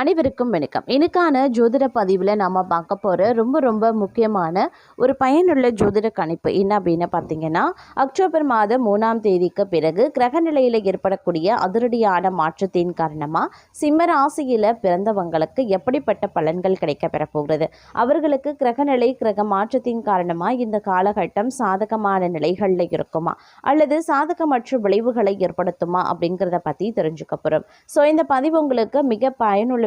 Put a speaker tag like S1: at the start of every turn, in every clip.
S1: அனைவருக்கும் வணக்கம். இன்னைக்கான ஜோதிட பதிவில் நம்ம பார்க்க போகிற ரொம்ப ரொம்ப முக்கியமான ஒரு பயனுள்ள ஜோதிட கணிப்பு என்ன அப்படின்னு பார்த்தீங்கன்னா அக்டோபர் மாதம் மூணாம் தேதிக்கு பிறகு கிரக நிலையில் ஏற்படக்கூடிய அதிரடியான மாற்றத்தின் காரணமாக சிம்ம ராசியில் பிறந்தவங்களுக்கு எப்படிப்பட்ட பலன்கள் கிடைக்க பெறப்போகிறது அவர்களுக்கு கிரகநிலை கிரக மாற்றத்தின் காரணமாக இந்த காலகட்டம் சாதகமான நிலைகளில் இருக்குமா? அல்லது சாதகமற்ற விளைவுகளை ஏற்படுத்துமா அப்படிங்கிறத பற்றி தெரிஞ்சுக்க போகிறோம் ஸோ இந்த பதிவு உங்களுக்கு மிக பயனுள்ள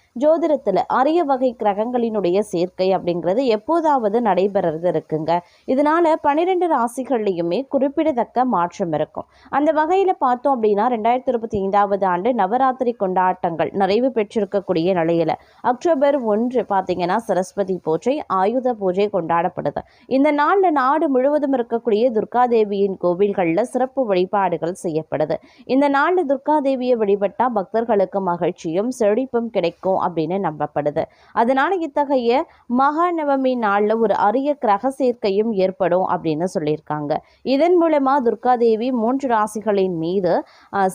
S1: ஜோதிடத்தில் அரிய வகை கிரகங்களினுடைய சேர்க்கை அப்படிங்கிறது எப்போதாவது நடைபெறது இருக்குங்க. இதனால பன்னிரெண்டு ராசிகள்லையுமே குறிப்பிடத்தக்க மாற்றம் இருக்கும். அந்த வகையில் பார்த்தோம் அப்படின்னா ரெண்டாயிரத்தி இருபத்தி ஐந்தாவது ஆண்டு நவராத்திரி கொண்டாட்டங்கள் நிறைவு பெற்றிருக்கக்கூடிய நிலையில் அக்டோபர் ஒன்று பார்த்தீங்கன்னா சரஸ்வதி பூஜை ஆயுத பூஜை கொண்டாடப்படுது. இந்த நாளில் நாடு முழுவதும் இருக்கக்கூடிய துர்காதேவியின் கோவில்களில் சிறப்பு வழிபாடுகள் செய்யப்படுது. இந்த நாளில் துர்காதேவியை வழிபட்டால் பக்தர்களுக்கு மகிழ்ச்சியும் செழிப்பும் கிடைக்கும் அப்படின்னு நம்பப்படுது. அதனால இத்தகைய மகாநவமி நாளில் ஒரு அரிய கிரக சேர்க்கையும் ஏற்படும் அப்படின்னு சொல்லியிருக்காங்க. இதன் மூலமா துர்காதேவி மூன்று ராசிகளின் மீது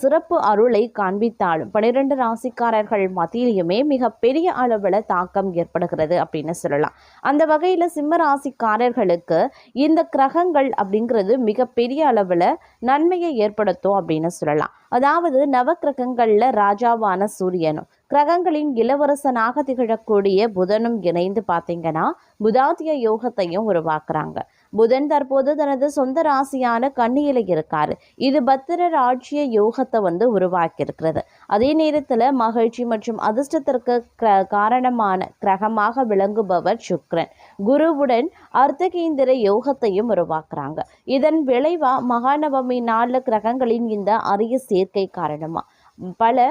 S1: சிறப்பு அருளை காண்பித்தாலும் பனிரெண்டு ராசிக்காரர்கள் மத்தியிலுமே மிக பெரிய அளவில் தாக்கம் ஏற்படுகிறது அப்படின்னு சொல்லலாம். அந்த வகையில் சிம்ம ராசிக்காரர்களுக்கு இந்த கிரகங்கள் அப்படிங்கிறது மிகப்பெரிய அளவில் நன்மையை ஏற்படுத்தும் அப்படின்னு சொல்லலாம். அதாவது நவக்கிரகங்களில் ராஜாவான சூரியனும். கிரகங்களின் இளவரசனாக திகழக்கூடிய புதனும் இணைந்து பார்த்தீங்கன்னா புதாத்திய யோகத்தையும் உருவாக்குறாங்க. புதன் தற்போது தனது சொந்த ராசியான கன்னியில இருக்காரு. இது பத்திர ஆட்சிய யோகத்தை வந்து உருவாக்கியிருக்கிறது. அதே நேரத்தில் மகிழ்ச்சி மற்றும் அதிர்ஷ்டத்திற்கு காரணமான கிரகமாக விளங்குபவர் சுக்ரன் குருவுடன் அர்த்தகேந்திர யோகத்தையும் உருவாக்குறாங்க. இதன் விளைவா மகாநவமி நாலு கிரகங்களின் இந்த அரிய சேர்க்கை காரணமா. பல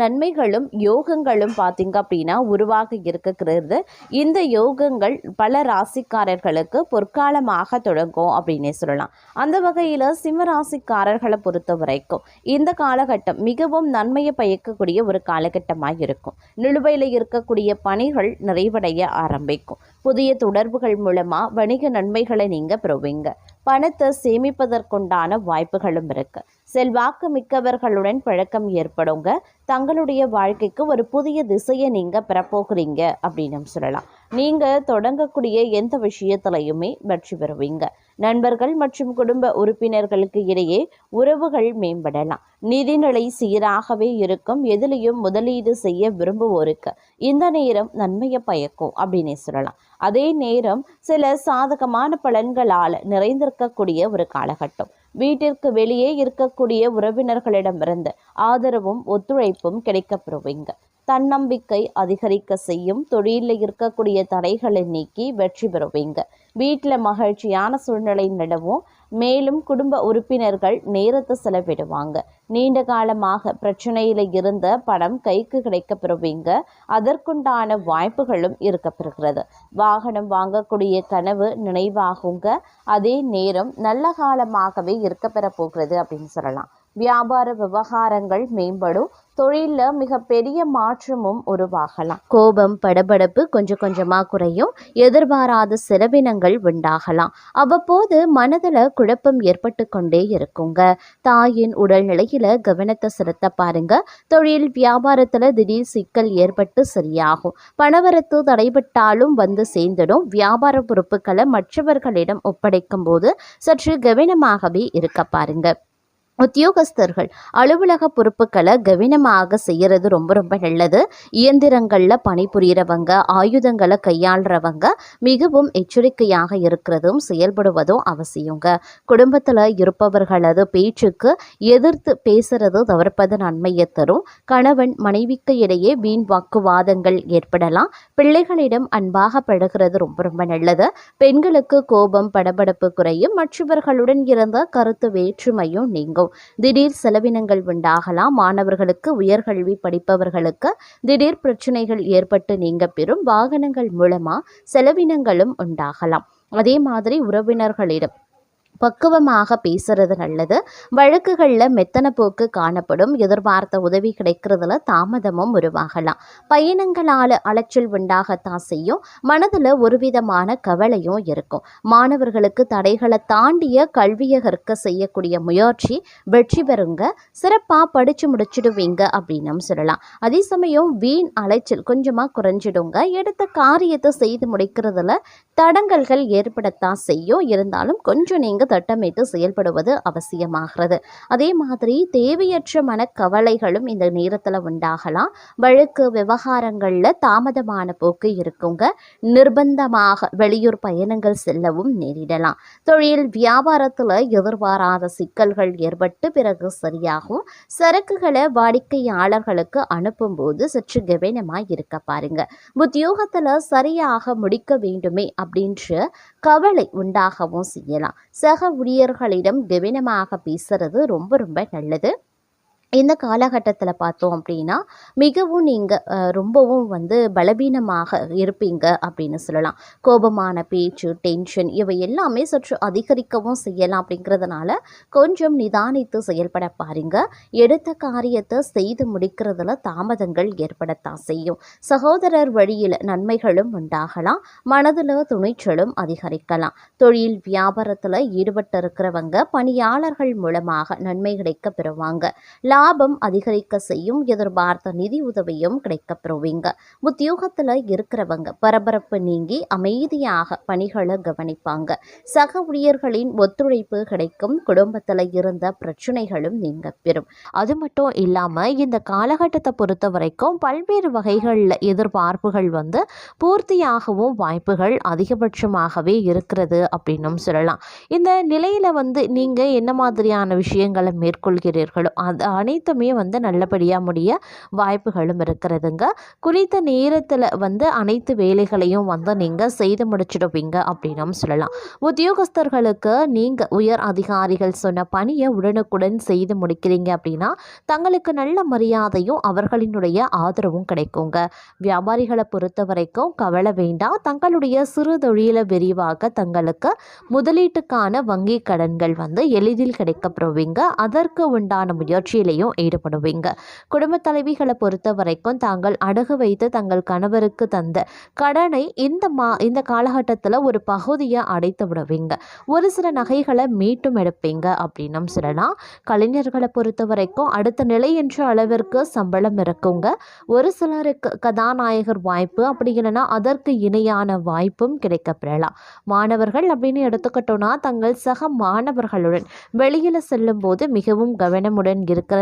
S1: நன்மைகளும் யோகங்களும் பார்த்தீங்க அப்படின்னா உருவாக இருக்கிறது இந்த யோகங்கள் பல ராசிக்காரர்களுக்கு பொற்காலமாக தொடங்கும் அப்படின்னே சொல்லலாம். அந்த வகையில் சிம்ம ராசிக்காரர்களை பொறுத்த வரைக்கும் இந்த காலகட்டம் மிகவும் நன்மையை பயக்கக்கூடிய ஒரு காலகட்டமாக இருக்கும். நிலுவையில் இருக்கக்கூடிய பணிகள் நிறைவடைய ஆரம்பிக்கும். புதிய தொடர்புகள் மூலமாக வணிக நன்மைகளை நீங்கள் பெறுவீங்க. பணத்தை சேமிப்பதற்குண்டான வாய்ப்புகளும் இருக்குது செல்வாக்கு மிக்கவர்களுடன் பழக்கம் ஏற்படுங்க. தங்களுடைய வாழ்க்கைக்கு ஒரு புதிய திசையை நீங்க பெறப்போகிறீங்க அப்படின்னு சொல்லலாம். நீங்கள் தொடங்கக்கூடிய எந்த விஷயத்திலையுமே வெற்றி பெறுவீங்க. நண்பர்கள் மற்றும் குடும்ப உறுப்பினர்களுக்கு இடையே உறவுகள் மேம்படலாம். நிதிநிலை சீராகவே இருக்கும். எதிலையும் முதலீடு செய்ய விரும்புவோருக்கு இந்த நேரம் நன்மையை பயக்கும் அப்படின்னே சொல்லலாம். அதே நேரம் சில சாதகமான பலன்களால் நிறைந்திருக்கக்கூடிய ஒரு காலகட்டம். வீட்டிற்கு வெளியே இருக்கக்கூடிய உறவினர்களிடமிருந்து ஆதரவும் ஒத்துழைப்பும் கிடைக்கப்பெறுவீங்க. தன்னம்பிக்கை அதிகரிக்க செய்யும். தொழிலில் இருக்கக்கூடிய தடைகளை நீக்கி வெற்றி பெறுவீங்க. வீட்டில் மகிழ்ச்சியான சூழ்நிலை நிலவும். மேலும் குடும்ப உறுப்பினர்கள் நேரத்தை செலவிடுவாங்க. நீண்ட காலமாக பிரச்சனையில் இருந்த பணம் கைக்கு கிடைக்க பெறுவீங்க. அதற்குண்டான வாய்ப்புகளும் இருக்க பெறுகிறது. வாகனம் வாங்கக்கூடிய கனவு நினைவாகுங்க. அதே நேரம் நல்ல காலமாகவே இருக்க பெற போகிறது அப்படின்னு சொல்லலாம். வியாபார விவகாரங்கள் மேம்படும். தொழிலில் மிகப்பெரிய மாற்றமும் உருவாகலாம். கோபம் படபடப்பு கொஞ்சம் கொஞ்சமாக குறையும். எதிர்பாராத செலவினங்கள் உண்டாகலாம். அவ்வப்போது மனதில் குழப்பம் ஏற்பட்டு கொண்டே இருக்குங்க. தாயின் உடல்நிலையில் கவனத்தை செலுத்த பாருங்க. தொழில் வியாபாரத்தில் திடீர் சிக்கல் ஏற்பட்டு சரியாகும். பணவரத்து தடைபட்டாலும் வந்து சேர்ந்துடும். வியாபார பொறுப்புகளை மற்றவர்களிடம் ஒப்படைக்கும் போது சற்று கவனமாகவே இருக்க பாருங்கள் உத்தியோகஸ்தர்கள் அலுவலக பொறுப்புகளை கவனமாக செய்யறது ரொம்ப ரொம்ப நல்லது. இயந்திரங்களில் பணிபுரியறவங்க ஆயுதங்களை கையாளுறவங்க மிகவும் எச்சரிக்கையாக இருக்கிறதும் செயல்படுவதும் அவசியங்க. குடும்பத்தில் இருப்பவர்களது பேச்சுக்கு எதிர்த்து பேசுறது தவிர்ப்பது நன்மையை தரும். கணவன் மனைவிக்கு இடையே வீண் வாக்குவாதங்கள் ஏற்படலாம். பிள்ளைகளிடம் அன்பாக பழகிறது ரொம்ப ரொம்ப நல்லது. பெண்களுக்கு கோபம் படபடப்பு குறையும். மற்றவர்களுடன் இருந்த கருத்து வேற்றுமையும் நீங்கும். திடீர் செலவினங்கள் உண்டாகலாம். மாணவர்களுக்கு உயர்கல்வி படிப்பவர்களுக்கு திடீர் பிரச்சனைகள் ஏற்பட்டு நீங்க பெறும் வாகனங்கள் மூலமா செலவினங்களும் உண்டாகலாம். அதே மாதிரி உறவினர்களிடம் பக்குவமாக பேசுறது நல்லது. வழக்குகளில் மெத்தன போக்கு காணப்படும். எதிர்பார்த்த உதவி கிடைக்கிறதுல தாமதமும் உருவாகலாம். பயணங்களால் அலைச்சல் உண்டாகத்தான் செய்யும். மனதில் ஒரு விதமான கவலையும் இருக்கும். மாணவர்களுக்கு தடைகளை தாண்டிய கல்வியை கற்க செய்யக்கூடிய முயற்சி வெற்றி பெறுங்க. சிறப்பாக படித்து முடிச்சிடுவீங்க அப்படின்னு சொல்லலாம். அதே சமயம் வீண் அலைச்சல் கொஞ்சமாக குறைஞ்சிடுங்க. எடுத்த காரியத்தை செய்து முடிக்கிறதுல தடங்கல்கள் ஏற்படத்தான் செய்யும். இருந்தாலும் கொஞ்சம் நீங்கள் திட்டமிட்டு செயல்படுவது அவசியமாகிறது. அதே மாதிரி தேவையற்ற மனக்கவலைகளும் இந்த நேரத்தில் உண்டாகலாம். வழக்கு விவகாரங்களில் தாமதமான போக்கு இருக்குங்க. நிர்பந்தமாக வெளியூர் பயணங்கள் செல்லவும் நேரிடலாம். தொழில் வியாபாரத்தில் எதிர்பாராத சிக்கல்கள் ஏற்பட்டு பிறகு சரியாகும். சரக்குகளை வாடிக்கையாளர்களுக்கு அனுப்பும்போது சற்று கவனமாக இருக்க பாருங்க. உத்தியோகத்தில் சரியாக முடிக்க வேண்டுமே அப்படின்ற கவலை உண்டாகவும் செய்யலாம். சக ஊழியர்களிடம் கவனமாக பேசுறது ரொம்ப ரொம்ப நல்லது. இந்த காலகட்டத்தில் பார்த்தோம் அப்படின்னா மிகவும் நீங்கள் ரொம்பவும் வந்து பலவீனமாக இருப்பீங்க அப்படின்னு சொல்லலாம். கோபமான பேச்சு டென்ஷன் இவை எல்லாமே சற்று அதிகரிக்கவும் செய்யலாம் அப்படிங்கிறதுனால கொஞ்சம் நிதானித்து செயல்பட பாருங்க. எடுத்த காரியத்தை செய்து முடிக்கிறதுல தாமதங்கள் ஏற்படத்தான் செய்யும். சகோதரர் வழியில் நன்மைகளும் உண்டாகலாம். மனதில் துணிச்சலும் அதிகரிக்கலாம். தொழில் வியாபாரத்தில் ஈடுபட்டு இருக்கிறவங்க பணியாளர்கள் மூலமாக நன்மை கிடைக்க பெறுவாங்க. லாபம் அதிகரிக்க செய்யும் எதிர்பார்த்த நிதி உதவியும் கிடைக்கப்பெறுவீங்க. உத்தியோகத்தில் இருக்கிறவங்க பரபரப்பு நீங்கி அமைதியாக பணிகளை கவனிப்பாங்க. சக ஊழியர்களின் ஒத்துழைப்பு கிடைக்கும் குடும்பத்தில் இருந்த பிரச்சனைகளும் நீங்க பெறும். அது மட்டும் இல்லாமல் இந்த காலகட்டத்தை பொறுத்த வரைக்கும் பல்வேறு வகைகளில் எதிர்பார்ப்புகள் வந்து பூர்த்தியாகவும் வாய்ப்புகள் அதிகபட்சமாகவே இருக்கிறது அப்படின்னும் சொல்லலாம். இந்த நிலையில் வந்து நீங்கள் என்ன மாதிரியான விஷயங்களை மேற்கொள்கிறீர்களோ அது அனைத்துமே வந்து நல்லபடியாக முடிய வாய்ப்புகளும் இருக்கிறதுங்க. குறித்த நேரத்தில் வந்து அனைத்து வேலைகளையும் வந்து நீங்கள் செய்து முடிச்சிடுவீங்க அப்படின்னும் சொல்லலாம். உத்தியோகஸ்தர்களுக்கு நீங்கள் உயர் அதிகாரிகள் சொன்ன பணியை உடனுக்குடன் செய்து முடிக்கிறீங்க அப்படின்னா தங்களுக்கு நல்ல மரியாதையும் அவர்களினுடைய ஆதரவும் கிடைக்குங்க. வியாபாரிகளை பொறுத்த வரைக்கும் கவலை வேண்டாம். தங்களுடைய சிறு தொழிலை விரிவாக தங்களுக்கு முதலீட்டுக்கான வங்கி கடன்கள் வந்து எளிதில் கிடைக்கப்படுவீங்க அதற்கு உண்டான முயற்சியிலையும் ஈடுபடுவீங்க. குடும்ப தலைவிகளை பொறுத்த வரைக்கும் தாங்கள் அடகு வைத்து தங்கள் கணவருக்கு தந்த கடனை இந்த மா இந்த காலகட்டத்தில் ஒரு பகுதியை அடைத்து விடுவீங்க. ஒரு சில நகைகளை மீட்டும் எடுப்பீங்க அப்படின்னும் சொல்லலாம். கலைஞர்களை பொறுத்த வரைக்கும் அடுத்த நிலை என்ற அளவிற்கு சம்பளம் இருக்குங்க. ஒரு சிலருக்கு கதாநாயகர் வாய்ப்பு அப்படி இல்லைன்னா அதற்கு இணையான வாய்ப்பும் கிடைக்கப்பெறலாம். மாணவர்கள் அப்படின்னு எடுத்துக்கிட்டோம்னா தங்கள் சக மாணவர்களுடன் வெளியில் செல்லும்போது மிகவும் கவனமுடன் இருக்கிறது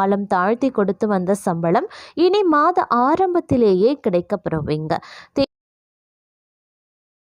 S1: காலம் தாழ்த்தி கொடுத்து வந்த சம்பளம் இனி மாத ஆரம்பத்திலேயே கிடைக்கப்பெறுவீங்க